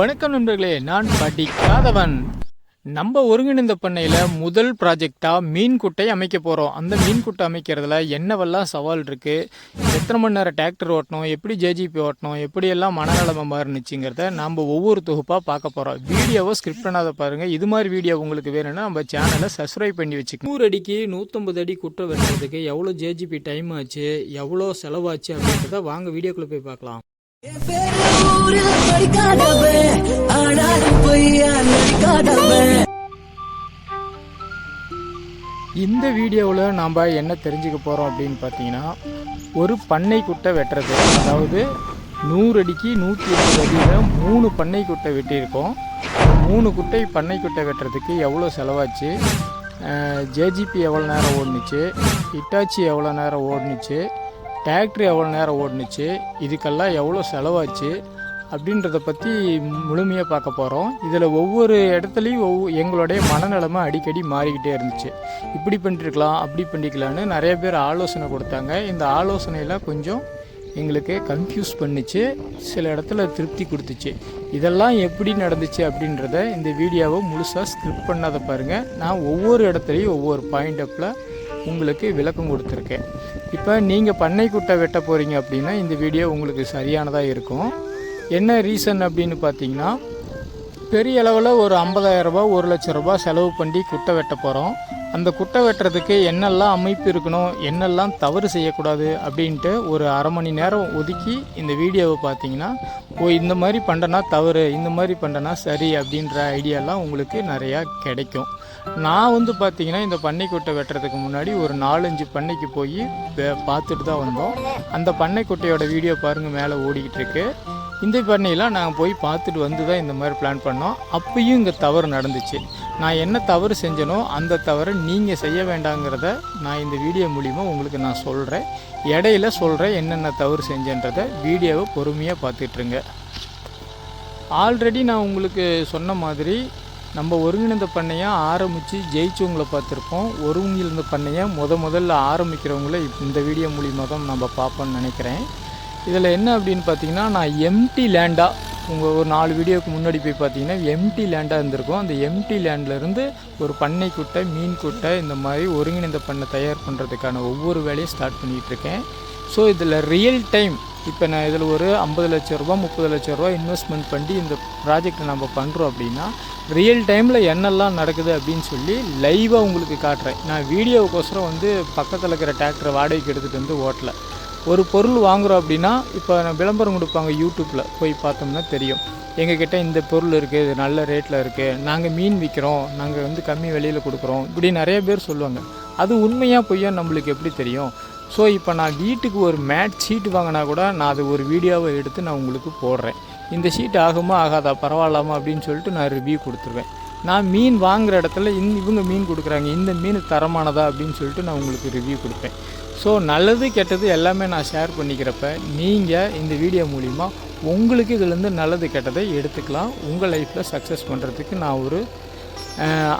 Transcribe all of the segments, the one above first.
வணக்கம் நண்பர்களே நான் படிக்காதவன். நம்ம ஒருங்கிணைந்த பண்ணையில் முதல் ப்ராஜெக்டாக மீன் குட்டை அமைக்க போகிறோம் அந்த மீன் குட்டை அமைக்கிறதுல என்னவெல்லாம் சவால் இருக்குது எத்தனை மணி நேரம் டிராக்டர் ஓட்டணும்? எப்படி ஜேஜிபி ஓட்டணும்? எப்படியெல்லாம் மனநலமை மாறுனுச்சுங்கிறத நம்ம ஒவ்வொரு தொகுப்பாக பார்க்க போகிறோம் வீடியோவை ஸ்கிரிப்ட் பண்ணாத பாருங்கள் இது மாதிரி வீடியோ உங்களுக்கு வேணும்னா நம்ம சேனலை சப்ஸ்கிரைப் பண்ணி வச்சுக்கோங்க. நூறு அடிக்கு நூற்றம்பது அடி குட்டை வெட்டுறதுக்கு எவ்வளோ ஜேஜிபி டைம் ஆச்சு? எவ்வளோ செலவாச்சு அப்படின்றத வாங்க வீடியோக்குள்ளே போய் பார்க்கலாம். இந்த வீடியோவில் நாம் என்ன தெரிஞ்சுக்க போகிறோம் அப்படின்னு பார்த்தீங்கன்னா ஒரு பண்ணை குட்டை வெட்டுறது. அதாவது நூறு அடிக்கு நூற்றி இருபது அடியில் மூணு பண்ணை குட்டை வெட்டியிருக்கோம். மூணு குட்டை பண்ணை குட்டை வெட்டுறதுக்கு எவ்வளோ செலவாச்சு? ஜேஜிபி எவ்வளோ நேரம் ஓடுனுச்சு? ஹிட்டாச்சி எவ்வளோ நேரம் ஓடுனுச்சு? டிராக்டர் எவ்வளோ நேரம் ஓடுனுச்சு இதுக்கெல்லாம் எவ்வளோ செலவாச்சு அப்படின்றத பற்றி முழுமையாக பார்க்க போகிறோம் இதில் ஒவ்வொரு இடத்துலையும் ஒவ்வொரு எங்களுடைய மனநிலைமை அடிக்கடி மாறிக்கிட்டே இருந்துச்சு. இப்படி பண்ணிருக்கலாம் அப்படி பண்ணிக்கலான்னு நிறைய பேர் ஆலோசனை கொடுத்தாங்க. இந்த ஆலோசனையில் கொஞ்சம் எங்களுக்கு கன்ஃபியூஸ் பண்ணிச்சு சில இடத்துல திருப்தி கொடுத்துச்சு. இதெல்லாம் எப்படி நடந்துச்சு அப்படின்றத இந்த வீடியோவை முழுசாக ஸ்கிரிப்ட் பண்ணாத பாருங்கள் நான் ஒவ்வொரு இடத்துலையும் ஒவ்வொரு பாயிண்ட் அப்பில் உங்களுக்கு விளக்கம் கொடுத்துருக்கேன். இப்போ நீங்கள் பண்ணை குட்டை வெட்ட போகிறீங்க அப்படின்னா இந்த வீடியோ உங்களுக்கு சரியானதாக இருக்கும். என்ன ரீசன் அப்படின்னு பார்த்தீங்கன்னா பெரிய அளவில் ஒரு 50000 ஒரு லட்ச ரூபா செலவு பண்ணி குட்டை வெட்ட போகிறோம் அந்த குட்டை வெட்டுறதுக்கு என்னெல்லாம் அமைப்பு இருக்கணும் என்னெல்லாம் தவறு செய்யக்கூடாது அப்படின்ட்டு ஒரு அரை மணி நேரம் ஒதுக்கி இந்த வீடியோவை பார்த்தீங்கன்னா ஓ இந்த மாதிரி பண்ணனா தவறு இந்த மாதிரி பண்ணனா சரி அப்படின்ற ஐடியாலாம் உங்களுக்கு நிறையா கிடைக்கும். நான் வந்து பார்த்தீங்கன்னா இந்த பண்ணைக்குட்டை வெட்டுறதுக்கு முன்னாடி ஒரு நாலஞ்சு பண்ணைக்கு போய் பார்த்துட்டு தான் வந்தோம். அந்த பண்ணைக்குட்டையோட வீடியோ பாருங்கள் மேலே ஓடிக்கிட்டு இருக்கு. இந்த பண்ணையெல்லாம் நாங்கள் போய் பார்த்துட்டு வந்து தான் இந்த மாதிரி பிளான் பண்ணோம். அப்பயும் இங்கே தவறு நடந்துச்சு. நான் என்ன தவறு செஞ்சனோ அந்த தவறை நீங்கள் செய்ய வேண்டாங்கிறத நான் இந்த வீடியோ மூலிமா உங்களுக்கு நான் சொல்கிறேன் இடையில சொல்கிறேன் என்னென்ன தவறு செஞ்சேன்றதை வீடியோவை பொறுமையாக பார்த்துட்ருங்க ஆல்ரெடி நான் உங்களுக்கு சொன்ன மாதிரி நம்ம ஒருங்கிணைந்த பண்ணையாக ஆரம்பித்து ஜெயிச்சவங்கள பார்த்துருப்போம். ஒருங்கிணைந்த பண்ணையை முத முதல்ல ஆரம்பிக்கிறவங்கள இந்த வீடியோ மூலிமா தான் நம்ம பார்ப்போம்னு நினைக்கிறேன். இதில் என்ன அப்படின்னு பார்த்தீங்கன்னா நான் எம்டி லேண்டாக உங்கள் ஒரு நாலு வீடியோவுக்கு முன்னாடி போய் பார்த்தீங்கன்னா எம்டி லேண்டாக இருந்திருக்கும். அந்த எம்டி லேண்ட்லேருந்து ஒரு பண்ணை குட்டை மீன் குட்டை இந்த மாதிரி ஒருங்கிணைந்த பண்ணை தயார் பண்ணுறதுக்கான ஒவ்வொரு வேலையும் ஸ்டார்ட் பண்ணிகிட்டு இருக்கேன். ஸோ இதில் ரியல் டைம் இப்போ நான் இதில் ஒரு ஐம்பது லட்ச ரூபா முப்பது லட்ச ரூபா இன்வெஸ்ட்மெண்ட் பண்ணி இந்த ப்ராஜெக்டை நம்ம பண்ணுறோம் அப்படின்னா ரியல் டைமில் என்னெல்லாம் நடக்குது அப்படின்னு சொல்லி லைவாக உங்களுக்கு காட்டுறேன். நான் வீடியோவுக்கோசரம் வந்து பக்கத்தில் இருக்கிற டிராக்டரை வாடகைக்கு எடுத்துகிட்டு வந்து ஓட்டல. ஒரு பொருள் வாங்குறோம் அப்படின்னா இப்போ நான் விளம்பரம் கொடுப்பாங்க யூடியூப்பில் போய் பார்த்தோம்னா தெரியும். எங்ககிட்ட இந்த பொருள் இருக்குது இது நல்ல ரேட்டில் இருக்குது நாங்கள் மீன் விற்கிறோம் நாங்கள் வந்து கம்மி விலையில் கொடுக்குறோம் இப்படி நிறைய பேர் சொல்லுவாங்க. அது உண்மையாக பொய்யா நம்மளுக்கு எப்படி தெரியும்? ஸோ இப்போ நான் வீட்டுக்கு ஒரு மேட் ஷீட் வாங்கினா கூட நான் அது ஒரு வீடியோவை எடுத்து நான் உங்களுக்கு போடுறேன். இந்த ஷீட் ஆகுமா ஆகாதா பரவாயில்லாமா அப்படின்னு சொல்லிட்டு நான் ரிவ்யூ கொடுத்துருவேன். நான் மீன் வாங்குகிற இடத்துல இந் இவங்க மீன் கொடுக்குறாங்க இந்த மீன் தரமானதா அப்படின்னு சொல்லிட்டு நான் உங்களுக்கு ரிவ்யூ கொடுப்பேன். ஸோ நல்லது கெட்டது எல்லாமே நான் ஷேர் பண்ணிக்கிறப்ப நீங்கள் இந்த வீடியோ மூலிமா உங்களுக்கு இதுலேருந்து நல்லது கெட்டதை எடுத்துக்கலாம். உங்கள் லைஃப்பில் சக்ஸஸ் பண்ணுறதுக்கு நான் ஒரு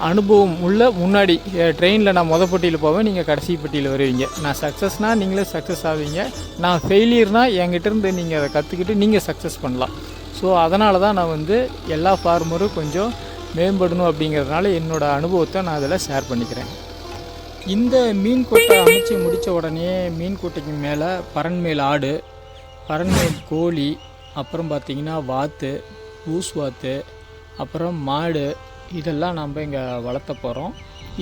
அனுபவம் உள்ள முன்னாடி ட்ரெயினில் நான் மொதல் பட்டியில் போவேன் நீங்கள் கடைசி பட்டியில் வருவீங்க. நான் சக்ஸஸ்னால் நீங்களே சக்ஸஸ் ஆவீங்க. நான் ஃபெயிலியர்னால் என்கிட்டருந்து நீங்கள் அதை கற்றுக்கிட்டு நீங்கள் சக்ஸஸ் பண்ணலாம். ஸோ அதனால தான் நான் வந்து எல்லா ஃபார்மரும் கொஞ்சம் மேம்படணும் அப்படிங்கிறதுனால என்னோடய அனுபவத்தை நான் அதில் ஷேர் பண்ணிக்கிறேன். இந்த மீன் கொட்டை அமைச்சு முடித்த உடனே மீன் கொட்டைக்கு மேலே பரண்மேல் ஆடு பரண்மேல் கோழி அப்புறம் பார்த்திங்கன்னா வாத்து ஊஸ் வாத்து அப்புறம் மாடு இதெல்லாம் நம்ம இங்கே வளர்த்த போகிறோம்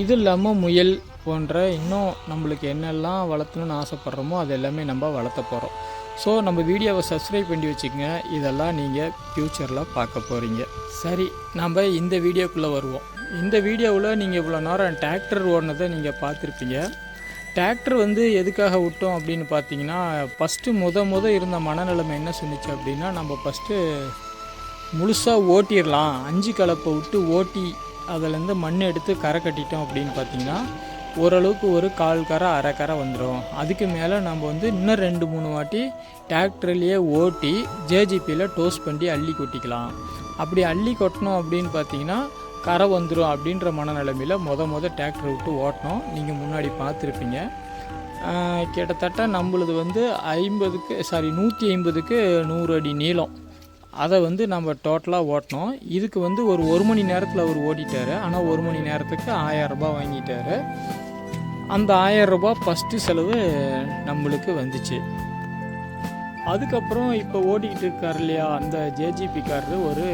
இது இல்லாமல் முயல் போன்ற இன்னும் நம்மளுக்கு என்னெல்லாம் வளர்த்தணும்னு ஆசைப்பட்றோமோ அது எல்லாமே நம்ம வளர்த்த போகிறோம் ஸோ நம்ம வீடியோவை சப்ஸ்கிரைப் பண்ணி வச்சுக்கோங்க. இதெல்லாம் நீங்கள் ஃப்யூச்சரில் பார்க்க போகிறீங்க சரி நம்ம இந்த வீடியோக்குள்ளே வருவோம். இந்த வீடியோவில் நீங்கள் இவ்வளோ நேரம் டிராக்டர் ஓடினதை நீங்கள் பார்த்துருப்பீங்க. டிராக்டர் வந்து எதுக்காக விட்டோம் அப்படின்னு பார்த்தீங்கன்னா ஃபஸ்ட்டு முத முத இருந்த மனநிலைமை என்ன சொன்னிச்சு அப்படின்னா நம்ம ஃபஸ்ட்டு முழுசாக ஓட்டிடலாம். அஞ்சு கலப்பை விட்டு ஓட்டி அதிலேருந்து மண் எடுத்து கரை கட்டிட்டோம் அப்படின்னு பார்த்தீங்கன்னா ஓரளவுக்கு ஒரு கால் கரை அரை கரை வந்துடும். அதுக்கு மேலே நம்ம வந்து இன்னும் ரெண்டு மூணு வாட்டி டிராக்டர்லேயே ஓட்டி ஜேஜிபியில் டோஸ்ட் பண்ணி அள்ளி கொட்டிக்கலாம். அப்படி அள்ளி கொட்டணும் அப்படின்னு பார்த்தீங்கன்னா கரை வந்துடும் அப்படின்ற மனநிலைமையில் மொத மொதல் டிராக்டர் விட்டு ஓட்டினோம். நீங்கள் முன்னாடி பார்த்துருப்பீங்க. கிட்டத்தட்ட நம்மளுது வந்து ஐம்பதுக்கு சாரி நூற்றி ஐம்பதுக்கு நூறு அடி நீளம். அதை வந்து நம்ம டோட்டலாக ஓட்டினோம் இதுக்கு வந்து ஒரு ஒரு மணி நேரத்தில் அவர் ஓட்டிட்டாரு ஆனால் ஒரு மணி நேரத்துக்கு ஆயரரூபா வாங்கிட்டார். அந்த ஆயரரூபா ஃபஸ்ட்டு செலவு நம்மளுக்கு வந்துச்சு. அதுக்கப்புறம் இப்போ ஓட்டிக்கிட்டு இருக்கார் இல்லையா அந்த ஜேஜிபி காரரு ஒரு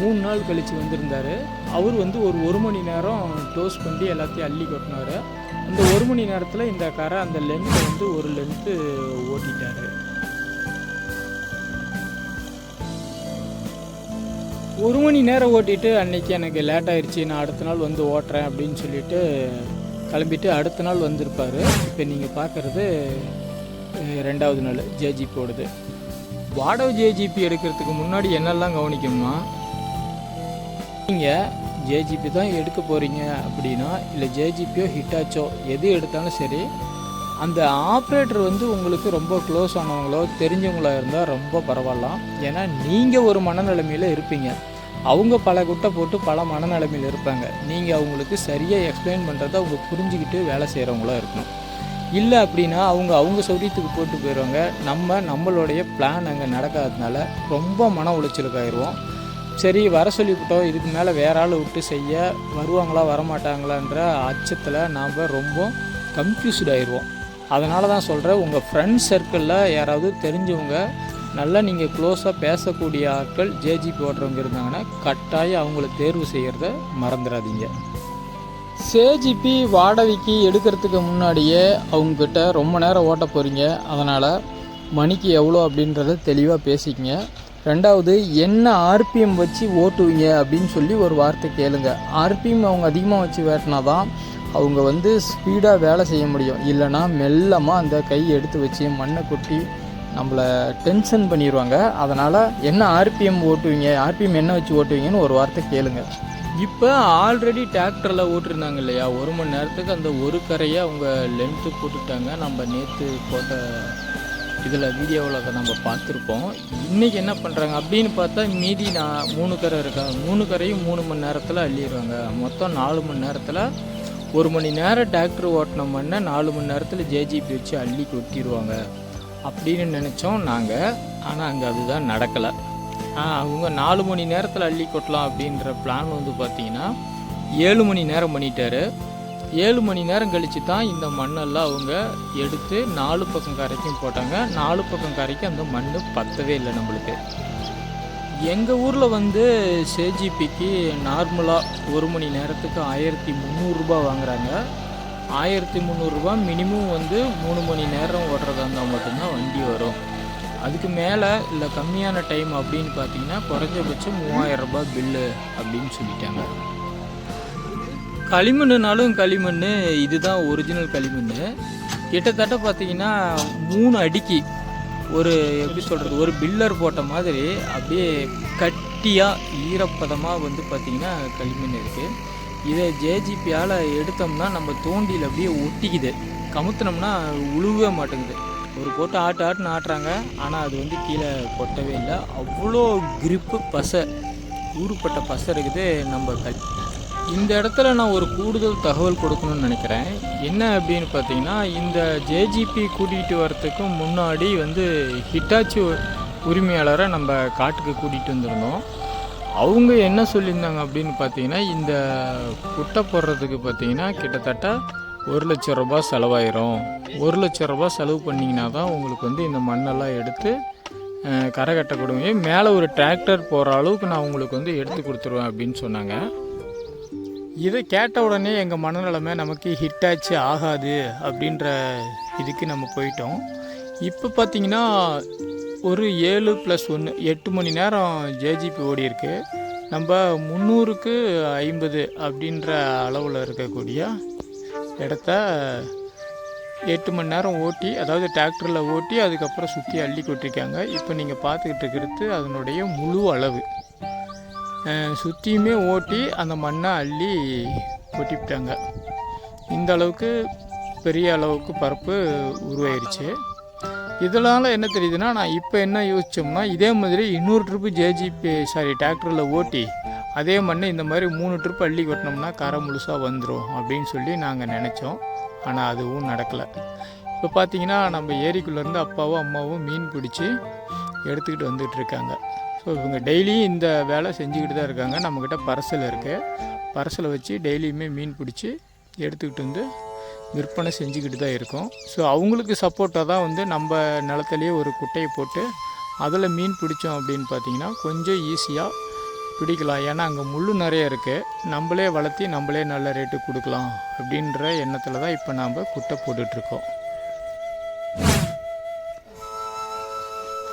மூணு நாள் கழித்து வந்திருந்தார். அவர் வந்து ஒரு ஒரு மணி நேரம் க்ளோஸ் பண்ணி எல்லாத்தையும் அள்ளி கொட்டினார். அந்த ஒரு மணி நேரத்தில் இந்த காரை அந்த லென்த்தை வந்து ஒரு லென்த்து ஓட்டிட்டார். ஒரு மணி நேரம் ஓட்டிட்டு அன்னைக்கு எனக்கு லேட் ஆயிடுச்சு நான் அடுத்த நாள் வந்து ஓட்டுறேன் அப்படின்னு சொல்லிட்டு கிளம்பிட்டு அடுத்த நாள் வந்திருப்பார். இப்போ நீங்கள் பார்க்குறது ரெண்டாவது நாள் ஜேஜிபி ஓடுது. வாடகை ஜேஜிபி எடுக்கிறதுக்கு முன்னாடி என்னெல்லாம் கவனிக்கணுமா நீங்கள் ஜேஜிபி தான் எடுக்க போகிறீங்க அப்படின்னா இல்லை ஜேஜிபியோ ஹிட்டாச்சோ எது எடுத்தாலும் சரி அந்த ஆப்ரேட்டர் வந்து உங்களுக்கு ரொம்ப க்ளோஸ் ஆனவங்களோ தெரிஞ்சவங்களோ இருந்தால் ரொம்ப பரவாயில்லாம். ஏன்னா நீங்கள் ஒரு மனநிலைமையில் இருப்பீங்க. அவங்க பல குட்டை போட்டு பல மனநிலைமையில் இருப்பாங்க. நீங்கள் அவங்களுக்கு சரியாக எக்ஸ்பிளைன் பண்ணுறத அவங்க புரிஞ்சுக்கிட்டு வேலை செய்கிறவங்களா இருக்கணும். இல்லை அப்படின்னா அவங்க அவங்க சௌரியத்துக்கு போட்டு போயிடுவாங்க நம்ம நம்மளுடைய பிளான் அங்கே நடக்காததுனால ரொம்ப மன உளைச்சலுக்காயிருவோம் சரி வர சொல்லிவிட்டோம். இதுக்கு மேலே வேற ஆள் விட்டு செய்ய வருவாங்களா வரமாட்டாங்களான்ற அச்சத்தில் நாம் ரொம்ப கன்ஃபியூஸ்ட் ஆயிடுவோம். அதனால தான் சொல்கிறேன் உங்கள் ஃப்ரெண்ட்ஸ் சர்க்கிளில் யாராவது தெரிஞ்சவங்க நல்லா நீங்கள் க்ளோஸாக பேசக்கூடிய ஆட்கள் ஜேஜிபி ஓட்டுறவங்க இருந்தாங்கன்னா கட்டாயம் அவங்கள தேர்வு செய்கிறத மறந்துடாதீங்க. சேஜிபி வாடகைக்கு எடுக்கிறதுக்கு முன்னாடியே அவங்கக்கிட்ட ரொம்ப நேரம் ஓட்ட போகிறீங்க அதனால் மணிக்கு எவ்வளோ அப்படின்றத தெளிவாக பேசிக்கங்க. ரெண்டாவது என்ன ஆர்பிஎம் வச்சு ஓட்டுவீங்க அப்படின்னு சொல்லி ஒரு வார்த்தை கேளுங்க. ஆர்பிஎம் அவங்க அதிகமாக வச்சு வேட்டினா தான் அவங்க வந்து ஸ்பீடாக வேலை செய்ய முடியும். இல்லைன்னா மெல்லமாக அந்த கை எடுத்து வச்சு மண்ணை கொட்டி நம்மளை டென்ஷன் பண்ணிடுவாங்க அதனால் என்ன ஆர்பிஎம் ஓட்டுவீங்க ஆர்பிஎம் என்ன வச்சு ஓட்டுவீங்கன்னு ஒரு வார்த்தை கேளுங்க. இப்போ ஆல்ரெடி டிராக்டரில் ஓட்டிருந்தாங்க இல்லையா? ஒரு மணி நேரத்துக்கு அந்த ஒரு கரையை அவங்க லென்த்து போட்டுட்டாங்க. நம்ம நேற்று போட்ட இதில் வீடியோவில் அதை நம்ம பார்த்துருப்போம். இன்றைக்கி என்ன பண்ணுறாங்க அப்படின்னு பார்த்தா மீதி நான் மூணு கரை இருக்கா மூணு கரையும் மூணு மணி நேரத்தில் அள்ளிடுவாங்க மொத்தம் நாலு மணி நேரத்தில் ஒரு மணி நேரம் டிராக்டர் ஓட்டின மண்ணை நாலு மணி நேரத்தில் ஜேஜிபி வச்சு அள்ளி கொட்டிடுவாங்க அப்படின்னு நினச்சோம் நாங்கள் ஆனால் அங்கே அதுதான் நடக்கலை. அவங்க நாலு மணி நேரத்தில் அள்ளி கொட்டலாம் அப்படின்ற பிளான் வந்து பார்த்தீங்கன்னா ஏழு மணி நேரம் பண்ணிட்டாரு. ஏழு மணி நேரம் கழிச்சு தான் இந்த மண்ணெல்லாம் அவங்க எடுத்து நாலு பக்கம் கரைக்கும் போட்டாங்க. நாலு பக்கம் கரைக்கும் அந்த மண் பத்தவே இல்லை நம்மளுக்கு. எங்கள் ஊரில் வந்து சேஜிபிக்கு நார்மலாக ஒரு மணி நேரத்துக்கு ஆயிரத்தி முந்நூறுரூபா வாங்குறாங்க. ஆயிரத்தி முந்நூறுரூபா மினிமம் வந்து மூணு மணி நேரம் ஓடுறதா இருந்தால் மட்டும்தான் வண்டி வரும். அதுக்கு மேலே இல்லை கம்மியான டைம் அப்படின்னு பார்த்தீங்கன்னா குறைஞ்சபட்சம் மூவாயிரம் ரூபாய் பில்லு அப்படின்னு சொல்லிட்டாங்க. களிமண்ணுனாலும் களிமண் இதுதான் ஒரிஜினல் களிமண் கிட்டத்தட்ட பார்த்தீங்கன்னா மூணு அடிக்கு ஒரு எப்படி சொல்கிறது ஒரு பில்லர் போட்ட மாதிரி அப்படியே கட்டியாக ஈரப்பதமாக வந்து பார்த்திங்கன்னா களிமண் இருக்குது இதை ஜேஜிபியால் எடுத்தோம்னா நம்ம தோண்டியில் அப்படியே ஒட்டிக்குது. கமுத்துனோம்னா உழுவே மாட்டேங்குது. ஒரு போட்டு ஆட்டு ஆட்டுன்னு ஆட்டுறாங்க. ஆனால் அது வந்து கீழே கொட்டவே இல்லை. அவ்வளோ கிரிப்பு பசை. ஊறுப்பட்ட பசை இருக்குது. நம்ம கல் இந்த இடத்துல நான் ஒரு கூடுதல் தகவல் கொடுக்கணும்னு நினைக்கிறேன். என்ன அப்படின்னு பார்த்தீங்கன்னா இந்த ஜேஜிபி கூட்டிகிட்டு வரத்துக்கு முன்னாடி வந்து ஹிட்டாச்சி உரிமையாளரை நம்ம காட்டுக்கு கூட்டிகிட்டு வந்திருந்தோம். அவங்க என்ன சொல்லியிருந்தாங்க அப்படின்னு பார்த்தீங்கன்னா இந்த குட்டை போடுறதுக்கு பார்த்தீங்கன்னா கிட்டத்தட்ட ஒரு லட்ச ரூபா செலவாயிரும். ஒரு லட்ச ரூபா செலவு பண்ணிங்கன்னா தான் உங்களுக்கு வந்து இந்த மண்ணெல்லாம் எடுத்து கரை கட்ட கொடுங்க மேலே ஒரு டிராக்டர் போகிற அளவுக்கு நான் உங்களுக்கு வந்து எடுத்து கொடுத்துருவேன் அப்படின்னு சொன்னாங்க. இதை கேட்ட உடனே எங்கள் மனநிலைமை நமக்கு ஹிட் ஆச்சு ஆகாது அப்படின்ற இதுக்கு நம்ம போயிட்டோம். இப்போ பார்த்திங்கன்னா ஒரு ஏழு ப்ளஸ் ஒன்று எட்டு மணி நேரம் ஜேஜிபி ஓடி இருக்கு. நம்ம முந்நூறுக்கு ஐம்பது அப்படின்ற அளவில் இருக்கக்கூடிய இடத்த எட்டு மணி நேரம் ஓட்டி அதாவது டிராக்டரில் ஓட்டி அதுக்கப்புறம் சுற்றி அள்ளி கொட்டிருக்காங்க. இப்போ நீங்கள் பார்த்துக்கிட்டு இருக்கிறது அதனுடைய முழு அளவு. சுற்றியுமே ஓட்டி அந்த மண்ணை அள்ளி கொட்டிவிட்டாங்க. இந்த அளவுக்கு பெரிய அளவுக்கு பரப்பு உருவாயிருச்சு. இதனால என்ன தெரியுதுன்னா நான் இப்போ என்ன யோசித்தோம்னா இதே மாதிரி இன்னொரு ட்ரிப்பு ஜேஜிபி சாரி டிராக்டரில் ஓட்டி அதே மண்ணை இந்த மாதிரி மூணு ட்ரிப் அள்ளி கொட்டினோம்னா கரை முழுசாக வந்துடும் அப்படின்னு சொல்லி நாங்கள் நினச்சோம். ஆனால் அதுவும் நடக்கலை. இப்போ பார்த்தீங்கன்னா நம்ம ஏரிக்குள்ளேருந்து அப்பாவும் அம்மாவும் மீன் பிடிச்சி எடுத்துக்கிட்டு வந்துகிட்ருக்காங்க ஸோ இவங்க டெய்லியும் இந்த வேலை செஞ்சுக்கிட்டு தான் இருக்காங்க. நம்மக்கிட்ட பரசல் இருக்குது பரசலை வச்சு டெய்லியுமே மீன் பிடிச்சி எடுத்துக்கிட்டு வந்து விற்பனை செஞ்சுக்கிட்டு தான் இருக்கோம். ஸோ அவங்களுக்கு சப்போர்ட்டாக தான் வந்து நம்ம நிலத்துலேயே ஒரு குட்டையை போட்டு அதில் மீன் பிடிச்சோம் அப்படின்னு பார்த்தீங்கன்னா கொஞ்சம் ஈஸியாக பிடிக்கலாம். ஏன்னா அங்கே முள் நிறைய இருக்குது நம்மளே வளர்த்தி நம்மளே நல்ல ரேட்டு கொடுக்கலாம் அப்படின்ற எண்ணத்தில் தான் இப்போ நாம் குட்டை போட்டுட்ருக்கோம்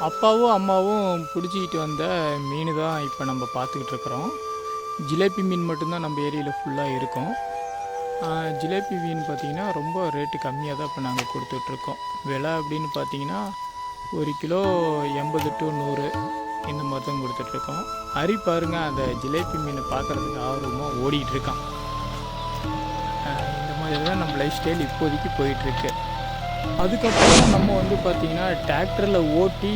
அப்பாவும் அம்மாவும் பிடிச்சிக்கிட்டு வந்த மீன் தான் இப்போ நம்ம பார்த்துக்கிட்டு இருக்கிறோம். ஜிலேபி மீன் மட்டும்தான் நம்ம ஏரியாவில் ஃபுல்லாக இருக்கும். ஜிலேபி மீன் பார்த்திங்கன்னா ரொம்ப ரேட்டு கம்மியாக தான் இப்போ நாங்கள் கொடுத்துட்ருக்கோம் விலை அப்படின்னு பார்த்தீங்கன்னா ஒரு கிலோ எண்பது டு நூறு இந்த மாதிரி தான் கொடுத்துட்ருக்கோம் ஹரி பாருங்க அந்த ஜிலேபி மீனை பார்க்குறதுக்கு ஆர்வமாக ஓடிட்டுருக்கான் இந்த மாதிரி தான் நம்ம லைஃப் ஸ்டைல் இப்போதைக்கு போயிட்டுருக்கு அதுக்கப்புறம் நம்ம வந்து பார்த்திங்கன்னா டிராக்டரில் ஓட்டி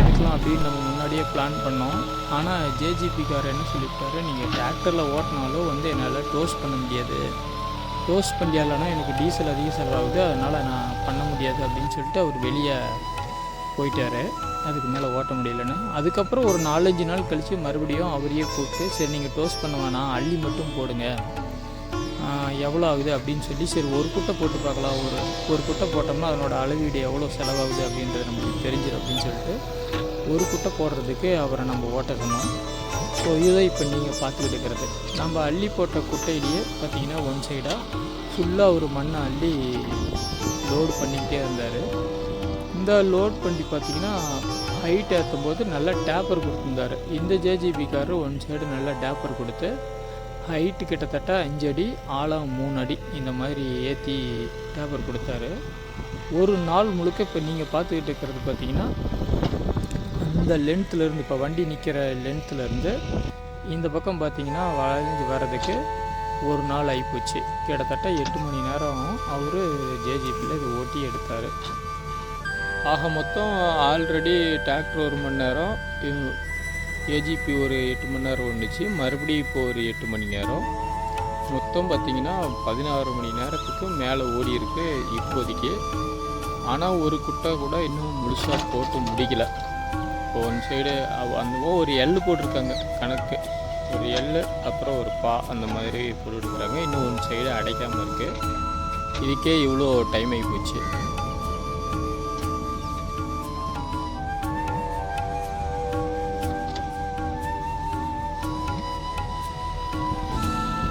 எடுக்கலாம் அப்படின்னு நம்ம முன்னாடியே பிளான் பண்ணோம். ஆனால் ஜேஜிபிக்கார் என்ன சொல்லியிருக்காரு நீங்கள் டிராக்டரில் ஓட்டினாலும் வந்து என்னால் டோஸ்ட் பண்ண முடியாது. டோஸ்ட் பண்ணியாலனா எனக்கு டீசல் அதிக செலவாகுது. அதனால் நான் பண்ண முடியாது அப்படின்னு சொல்லிட்டு அவர் வெளியே போயிட்டார். அதுக்கு மேலே ஓட்ட முடியலன்னு. அதுக்கப்புறம் ஒரு நாலஞ்சு நாள் கழித்து மறுபடியும் அவரையே கூப்பிட்டு சரி நீங்கள் டோஸ்ட் பண்ண வேணாம். அள்ளி மட்டும் போடுங்க. எவ்வளோ ஆகுது அப்படின்னு சொல்லி சரி ஒரு குட்டை போட்டு பார்க்கலாம். ஒரு ஒரு குட்டை போட்டோம்னா அதனோட அளவீடு எவ்வளோ செலவாகுது அப்படின்றது நமக்கு தெரிஞ்சிடும் அப்படின்னு சொல்லிட்டு ஒரு குட்டை போடுறதுக்கு அவரை நம்ம ஓட்ட சொன்னோம் ஸோ இதுதான் இப்போ நீங்கள் பார்த்துக்கிட்டு இருக்கிறது. நம்ம அள்ளி போட்ட குட்டையிலேயே பார்த்தீங்கன்னா ஒன் சைடாக ஃபுல்லாக ஒரு மண்ணை அள்ளி லோடு பண்ணிக்கிட்டே இருந்தார். இந்த லோட் பண்ணி பார்த்தீங்கன்னா ஹைட் ஏற்றும் போது நல்லா டேப்பர் கொடுத்துருந்தாரு. இந்த ஜேஜிபிக்காரர் ஒன் சைடு நல்லா டேப்பர் கொடுத்து ஹைட்டு கிட்டத்தட்ட அஞ்சு அடி ஆழம் மூணு அடி இந்த மாதிரி ஏற்றி டேப்பர் கொடுத்தாரு. ஒரு நாள் முழுக்க இப்போ நீங்கள் பார்த்துக்கிட்டு இருக்கிறது பார்த்தீங்கன்னா அந்த லென்த்துலேருந்து இப்போ வண்டி நிற்கிற லென்த்துலேருந்து இந்த பக்கம் பார்த்தீங்கன்னா வளைஞ்சு வர்றதுக்கு ஒரு நாள் ஆகிப்போச்சு கிட்டத்தட்ட எட்டு மணி நேரம் அவர் ஜேஜிபியில் இது ஓட்டி எடுத்தார். ஆக மொத்தம் ஆல்ரெடி டிராக்டர் ஒரு மணி நேரம் ஏஜிபி ஒரு எட்டு மணி நேரம் ஒன்றுச்சு மறுபடியும் இப்போ ஒரு எட்டு மணி நேரம். மொத்தம் பார்த்திங்கன்னா பதினாறு மணி நேரத்துக்கு மேலே ஓடி இருக்கு இப்போதைக்கு. ஆனால் ஒரு குட்டை கூட இன்னும் முழுசாக போட்டு முடிக்கல. இப்போ ஒன் சைடு அந்த ஒரு எள் போட்டிருக்காங்க கணக்கு. ஒரு எள்ளு அப்புறம் ஒரு பா அந்த மாதிரி போட்டுருக்குறாங்க இன்னும் ஒன் சைடு அடைக்காமல் இருக்குது இதுக்கே இவ்வளோ டைம் ஆகி போச்சு.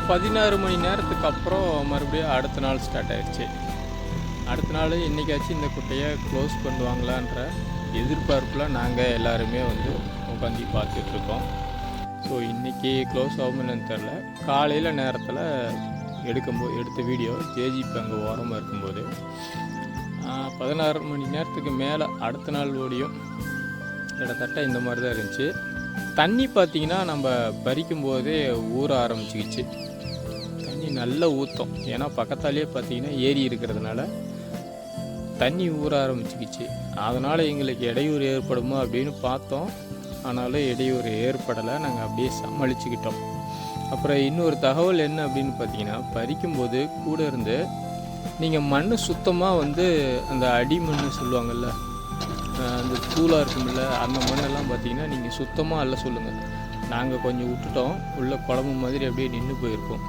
பதினாறு மணி நேரத்துக்கு அப்புறம் மறுபடியும் அடுத்த நாள் ஸ்டார்ட் ஆயிடுச்சு. அடுத்த நாள் என்றைக்காச்சும் இந்த குட்டையை க்ளோஸ் பண்ணுவாங்களான்ற எதிர்பார்ப்பில் நாங்கள் எல்லாருமே வந்து உட்காந்து பார்த்துட்ருக்கோம் ஸோ இன்றைக்கி க்ளோஸ் ஆகும்னு தெரில காலையில் நேரத்தில் எடுக்கும்போது எடுத்த வீடியோ ஜேஜிபி அங்கே ஓரமாக இருக்கும்போது பதினாறு மணி நேரத்துக்கு மேலே அடுத்த நாள் ஓடியும். கிட்டத்தட்ட இந்த மாதிரி தான் இருந்துச்சு. தண்ணி பார்த்தீங்கன்னா நம்ம பறிக்கும் போதே ஊற ஆரம்பிச்சிக்கிச்சு. தண்ணி நல்லா ஊற்றும் ஏன்னா பக்கத்தாலேயே பார்த்தீங்கன்னா ஏரி இருக்கிறதுனால தண்ணி ஊற ஆரம்பிச்சிக்கிச்சு. அதனால் எங்களுக்கு இடையூறு ஏற்படுமா அப்படின்னு பார்த்தோம். ஆனாலும் இடையூறு ஏற்படலை. நாங்கள் அப்படியே சமாளிச்சுக்கிட்டோம். அப்புறம் இன்னொரு தகவல் என்ன அப்படின்னு பார்த்தீங்கன்னா பறிக்கும்போது கூட இருந்து நீங்கள் மண் சுத்தமாக வந்து அந்த அடி மண் சொல்லுவாங்கள்ல அந்த தூளாக இருக்கும்ல அந்த மண்ணெல்லாம் பார்த்தீங்கன்னா நீங்கள் சுத்தமாக அல்ல சொல்லுங்கள் நாங்கள் கொஞ்சம் விட்டுட்டோம். உள்ள குழம்பு மாதிரி அப்படியே நின்று போயிருக்கோம்.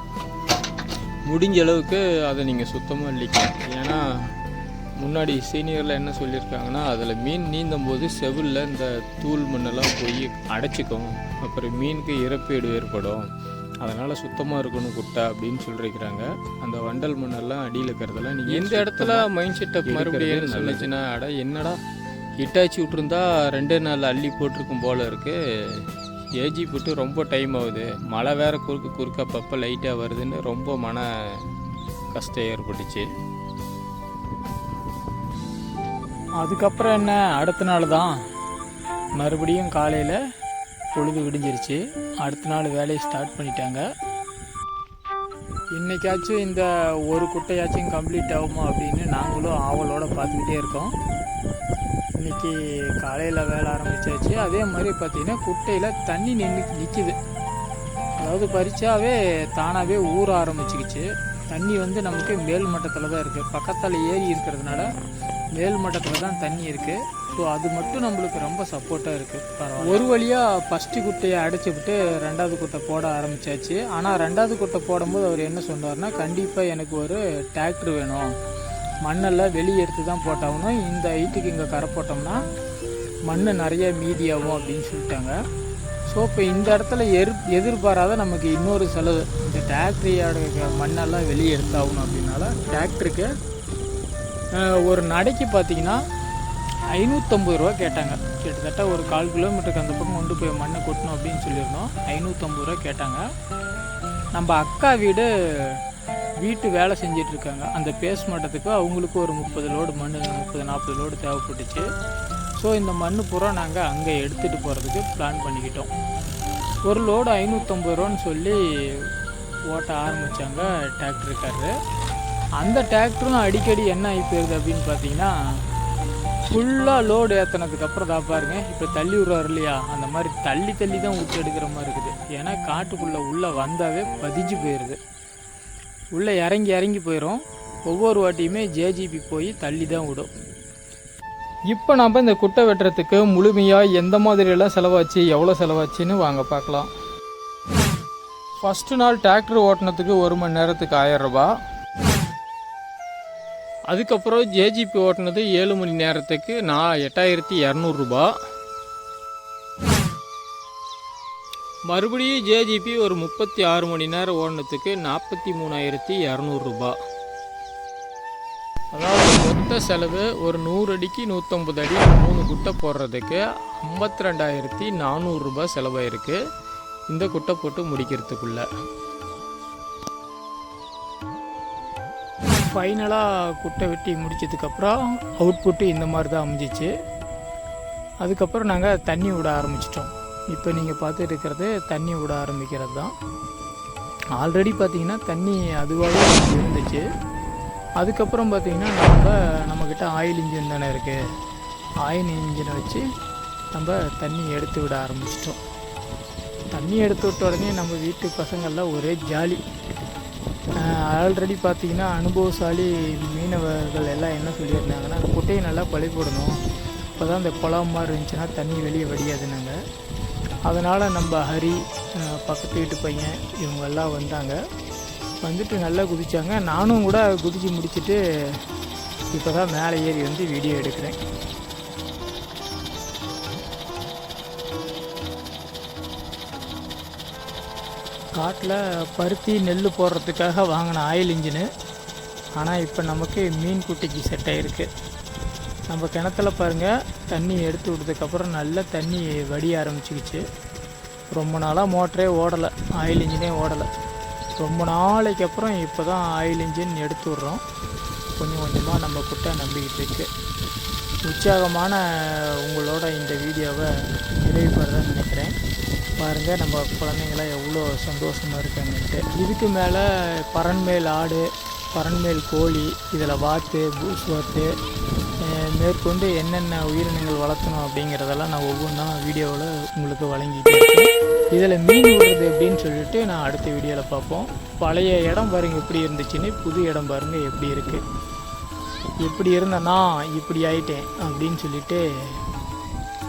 முடிஞ்ச அளவுக்கு அதை நீங்கள் சுத்தமாக இல்லைக்கணும் ஏன்னா முன்னாடி சீனியரில் என்ன சொல்லியிருக்காங்கன்னா அதில் மீன் நீந்தும் போது செவிலில் இந்த தூள் மண்ணெல்லாம் போய் அடைச்சிக்கும். அப்புறம் மீனுக்கு இறப்பீடு ஏற்படும். அதனால் சுத்தமாக இருக்கணும் குட்டை அப்படின்னு சொல்லியிருக்கிறாங்க அந்த வண்டல் மண்ணெல்லாம் அடியில் இருக்கிறதெல்லாம் நீங்கள் இந்த இடத்துல மைண்ட் செட்டப் மறுபடியும் சொல்லுச்சுன்னா அட என்னடா ஹிட்டாச்சி விட்ருந்தா ரெண்டே நாள் அள்ளி போட்டிருக்கும் போல இருக்கு. ஏஜி போட்டு ரொம்ப டைம் ஆகுது. மழை வேறு குறுக்க குறுக்க அப்பப்போ லைட்டாக வருதுன்னு ரொம்ப மன கஷ்டம் ஏற்பட்டுச்சு. அதுக்கப்புறம் என்ன? அடுத்த நாள் தான். மறுபடியும் காலையில் பொழுது விடிஞ்சிருச்சு. அடுத்த நாள் வேலையை ஸ்டார்ட் பண்ணிட்டாங்க. இன்னைக்காச்சும் இந்த ஒரு குட்டையாச்சும் கம்ப்ளீட் ஆகுமா அப்படின்னு நாங்களும் ஆவலோடு பார்த்துக்கிட்டே இருக்கோம். இன்னைக்கு காலையில் வேலை ஆரம்பிச்சாச்சு. அதே மாதிரி பார்த்தீங்கன்னா குட்டையில் தண்ணி நின்று நிற்கிது அதாவது பறிச்சாவே தானாகவே ஊற ஆரம்பிச்சுக்கிச்சு. தண்ணி வந்து நமக்கு மேல் மட்டத்தில் தான் இருக்குது பக்கத்தில் ஏரி இருக்கிறதுனால மேல் மட்டத்தில் தான் தண்ணி இருக்குது ஸோ அது மட்டும் நம்மளுக்கு ரொம்ப சப்போர்ட்டாக இருக்குது ஒரு வழியாக ஃபஸ்ட்டு குட்டையை அடைச்சி விட்டு ரெண்டாவது குட்டை போட ஆரம்பிச்சாச்சு. ஆனால் ரெண்டாவது குட்டை போடும்போது அவர் என்ன சொன்னார்னா கண்டிப்பாக எனக்கு ஒரு டிராக்டர் வேணும். மண்ணெல்லாம் வெளியே எடுத்து தான் போட்டாகணும். இந்த ஹைட்டுக்கு இங்கே கரை போட்டோம்னா மண் நிறைய மீதியாகும் அப்படின்னு சொல்லிட்டாங்க. ஸோ இப்போ இந்த இடத்துல எரு எதிர்பாராத நமக்கு இன்னொரு செலவு. இந்த டிராக்டரியோட மண்ணெல்லாம் வெளியே எடுத்தாகணும் அப்படின்னால டிராக்டருக்கு ஒரு நடைக்கு பார்த்தீங்கன்னா ஐநூற்றம்பது ரூபா கேட்டாங்க. கிட்டத்தட்ட ஒரு கால் கிலோமீட்டருக்கு அந்த பக்கம் கொண்டு போய் மண்ணை கொட்டணும் அப்படின்னு சொல்லியிருந்தோம். ஐநூற்றம்பது ரூபா கேட்டாங்க. நம்ம அக்கா வீடு வீட்டு வேலை செஞ்சிட்டு இருக்காங்க அந்த பேஸ் மட்டத்துக்கு அவங்களுக்கு ஒரு முப்பது லோடு மண் முப்பது நாற்பது லோடு தேவைப்பட்டுச்சு. ஸோ இந்த மண் பூரா நாங்கள் அங்கே எடுத்துகிட்டு போகிறதுக்கு பிளான் பண்ணிக்கிட்டோம். ஒரு லோடு ஐநூற்றம்பது ரூபான்னு சொல்லி ஓட்ட ஆரம்பித்தாங்க டிராக்டருக்காரரு அந்த டிராக்டரும் அடிக்கடி என்ன ஆகி போயிருது அப்படின்னு பார்த்தீங்கன்னா ஃபுல்லாக லோடு ஏற்றினதுக்கப்புறம் தான் பாருங்க இப்போ தள்ளி விடுறாரு இல்லையா? அந்த மாதிரி தள்ளி தள்ளி தான் விட்டு எடுக்கிற மாதிரி இருக்குது. ஏன்னா காட்டுக்குள்ளே உள்ளே வந்தாவே பதிஞ்சு போயிடுது உள்ளே இறங்கி இறங்கி போயிடும் ஒவ்வொரு வாட்டியுமே ஜேஜிபி போய் தள்ளி தான் விடும். இப்போ நம்ம இந்த குட்டை வெட்டுறதுக்கு முழுமையாக எந்த மாதிரியெல்லாம் செலவாச்சு எவ்வளோ செலவாச்சுன்னு வாங்க பார்க்கலாம். ஃபஸ்ட்டு நாள் டிராக்டர் ஓட்டினத்துக்கு ஒரு மணி நேரத்துக்கு ஆயிரம் அதுக்கப்புறம் ஜேஜிபி ஓட்டினது ஏழு மணி நேரத்துக்கு நான் எட்டாயிரத்தி இரநூறுபா மறுபடியும் ஜேஜிபி ஒரு முப்பத்தி ஆறு மணி நேரம் ஓடினத்துக்கு நாற்பத்தி மூணாயிரத்தி இரநூறுபா அதாவது மொத்த செலவு ஒரு நூறு அடிக்கு நூற்றம்பது அடி மூணு குட்டை போடுறதுக்கு ஐம்பத்தி ரெண்டாயிரத்தி நானூறுரூபா செலவாயிருக்கு. இந்த குட்டை போட்டு முடிக்கிறதுக்குள்ள. ஃபைனலாக குட்டை வெட்டி முடிச்சதுக்கப்புறம் அவுட்புட்டு இந்த மாதிரி தான் அமைஞ்சிச்சு. அதுக்கப்புறம் நாங்கள் தண்ணி விட ஆரம்பிச்சிட்டோம். இப்போ நீங்கள் பார்த்துட்டு இருக்கிறது தண்ணி விட ஆரம்பிக்கிறது தான். ஆல்ரெடி பார்த்தீங்கன்னா தண்ணி அதுவாகவே இருந்துச்சு. அதுக்கப்புறம் பார்த்தீங்கன்னா நம்ம நம்மக்கிட்ட ஆயில் இன்ஜின் தானே இருக்குது ஆயில் இன்ஜினை வச்சு நம்ம தண்ணி எடுத்து விட ஆரம்பிச்சிட்டோம். தண்ணி எடுத்து விட்ட உடனே நம்ம வீட்டு பசங்கள்லாம் ஒரே ஜாலி. ஆல்ரெடி பார்த்தீங்கன்னா அனுபவசாலி மீனவர்கள் எல்லாம் என்ன சொல்லியிருந்தாங்கன்னா அந்த குட்டையை நல்லா பழி போடணும். அப்போ தான் அந்த குளம் மாதிரி இருந்துச்சுன்னா தண்ணி வெளியே வடியாதுனாங்க அதனால் நம்ம ஹரி பக்கத்து வீட்டு பையன் இவங்கெல்லாம் வந்தாங்க. வந்துட்டு நல்லா குதித்தாங்க நானும் கூட குதித்து முடிச்சுட்டு இப்போ தான் மேலே ஏறி வந்து வீடியோ எடுக்கிறேன். காட்டில் பருத்தி நெல் போடுறதுக்காக வாங்கின ஆயில் இன்ஜினு ஆனால் இப்போ நமக்கு மீன் குட்டிக்கு செட் ஆகிருக்கு நம்ம கிணத்துல பாருங்கள் தண்ணி எடுத்து விட்டதுக்கப்புறம் நல்ல தண்ணி வடிய ஆரம்பிச்சிக்கிச்சு. ரொம்ப நாளாக மோட்டரே ஓடலை ஆயில் இன்ஜினே ஓடலை. ரொம்ப நாளைக்கு அப்புறம் இப்போ தான் ஆயில் இன்ஜின் எடுத்து விட்றோம். கொஞ்சம் கொஞ்சமாக நம்ம குட்டை நம்பிக்கிட்டு இருக்கு. உற்சாகமான உங்களோட இந்த வீடியோவை நிறைவு பெறதான் நினைக்கிறேன். பாருங்கள் நம்ம குழந்தைங்களாம் எவ்வளோ சந்தோஷமாக இருக்காங்கன்ட்டு. இதுக்கு மேலே பரண்மேல் ஆடு பரண்மேல் கோழி இதில் வாத்து பூஸ் வாத்து மேற்கொண்டு என்னென்ன உயிரினங்கள் வளர்த்தணும் அப்படிங்கிறதெல்லாம் நான் ஒவ்வொன்றா வீடியோவில் உங்களுக்கு வழங்கிட்டு இருக்கேன். இதில் மீன் விடுறது எப்படின்னு சொல்லிட்டு நான் அடுத்த வீடியோவில் பார்ப்போம். பழைய இடம் பாருங்கள் எப்படி இருந்துச்சுன்னு புது இடம் பாருங்கள் எப்படி இருக்குது இப்படி இருந்தேன்னா இப்படி ஆயிட்டேன் அப்படின்னு சொல்லிட்டு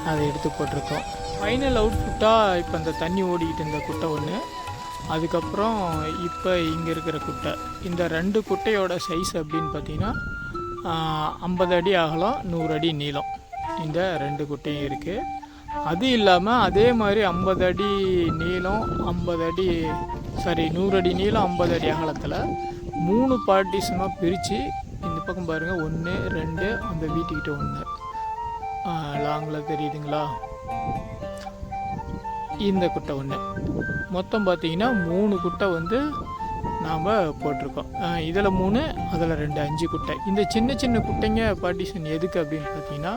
அதை எடுத்து போட்டிருக்கோம். ஃபைனல் அவுட்புட்டாக இப்போ அந்த தண்ணி ஓடிக்கிட்டு இருந்த குட்டை ஒன்று அதுக்கப்புறம் இப்போ இங்கே இருக்கிற குட்டை. இந்த ரெண்டு குட்டையோட சைஸ் அப்படின்னு பார்த்தீங்கன்னா ஐம்பது அடி அகலம் நூறு அடி நீளம். இந்த ரெண்டு குட்டையும் இருக்குது அது இல்லாமல் அதே மாதிரி ஐம்பது அடி நீளம் ஐம்பது அடி சாரி நூறு அடி நீளம் ஐம்பது அடி அகலத்தில் மூணு பார்ட்டிஷனாக பிரித்து இந்த பக்கம் பாருங்கள் ஒன்று ரெண்டு அந்த வீட்டுக்கிட்ட ஒன்று லாங்கில் தெரியுதுங்களா? இந்த குட்டை ஒன்று மொத்தம் பார்த்தீங்கன்னா மூணு குட்டை வந்து நாம் போட்டிருக்கோம். இதில் மூணு அதில் ரெண்டு அஞ்சு குட்டை. இந்த சின்ன சின்ன குட்டைங்க பார்ட்டிஷன் எதுக்கு அப்படின்னு பார்த்தீங்கன்னா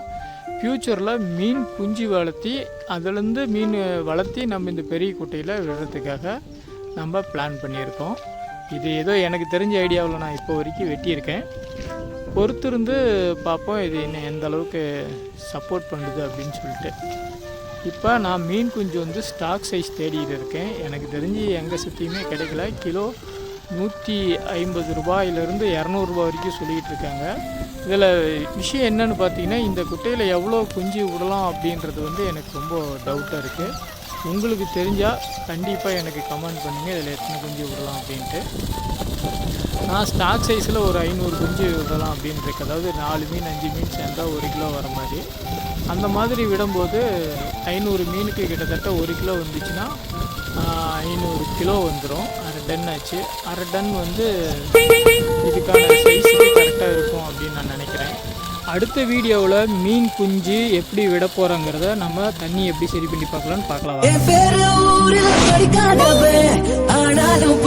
ஃப்யூச்சரில் மீன் குஞ்சு வளர்த்தி அதுலேருந்து மீன் வளர்த்தி நம்ம இந்த பெரிய குட்டையில் விடுறதுக்காக நம்ம பிளான் பண்ணியிருக்கோம். இது ஏதோ எனக்கு தெரிஞ்ச ஐடியாவில் நான் இப்போ வரைக்கும் வெட்டியிருக்கேன். பொறுத்திருந்து பார்ப்போம் இது என்ன எந்த அளவுக்கு சப்போர்ட் பண்ணுது அப்படின்னு சொல்லிட்டு. இப்போ நான் மீன் குஞ்சு வந்து ஸ்டாக் சைஸ் தேடிட்டு இருக்கேன். எனக்கு தெரிஞ்சு எங்கே சுற்றியுமே கிடைக்கல. கிலோ நூற்றி ஐம்பது ரூபாயிலிருந்து இரநூறுபா வரைக்கும் சொல்லிகிட்டு இருக்காங்க இதில் விஷயம் என்னென்னு பார்த்தீங்கன்னா இந்த குட்டையில் எவ்வளோ குஞ்சு விடலாம் அப்படின்றது வந்து எனக்கு ரொம்ப டவுட்டாக இருக்குது உங்களுக்கு தெரிஞ்சால் கண்டிப்பாக எனக்கு கமெண்ட் பண்ணுங்கள் இதில் எத்தனை குஞ்சு விடலாம் அப்படின்ட்டு. நான் ஸ்டாக் சைஸில் ஒரு ஐநூறு குஞ்சு விடலாம் அப்படின்னு இருக்கு அதாவது நாலு மீன் அஞ்சு மீன் சேர்ந்தா ஒரு கிலோ வர மாதிரி. அந்த மாதிரி விடும்போது ஐநூறு மீனுக்கு கிட்டத்தட்ட ஒரு கிலோ வந்துச்சுன்னா ஐநூறு கிலோ வந்துடும் அரை டன் ஆச்சு. அரை டன் வந்து இதுக்கான சைஸுக்கு கரெக்டாக இருக்கும் அப்படின்னு நான் நினைக்கிறேன். அடுத்த வீடியோவில் மீன் குஞ்சு எப்படி விட போகிறோங்கிறத நம்ம தண்ணி எப்படி சரி பண்ணி பார்க்கலான்னு பார்க்கலாம். ஆனாலும்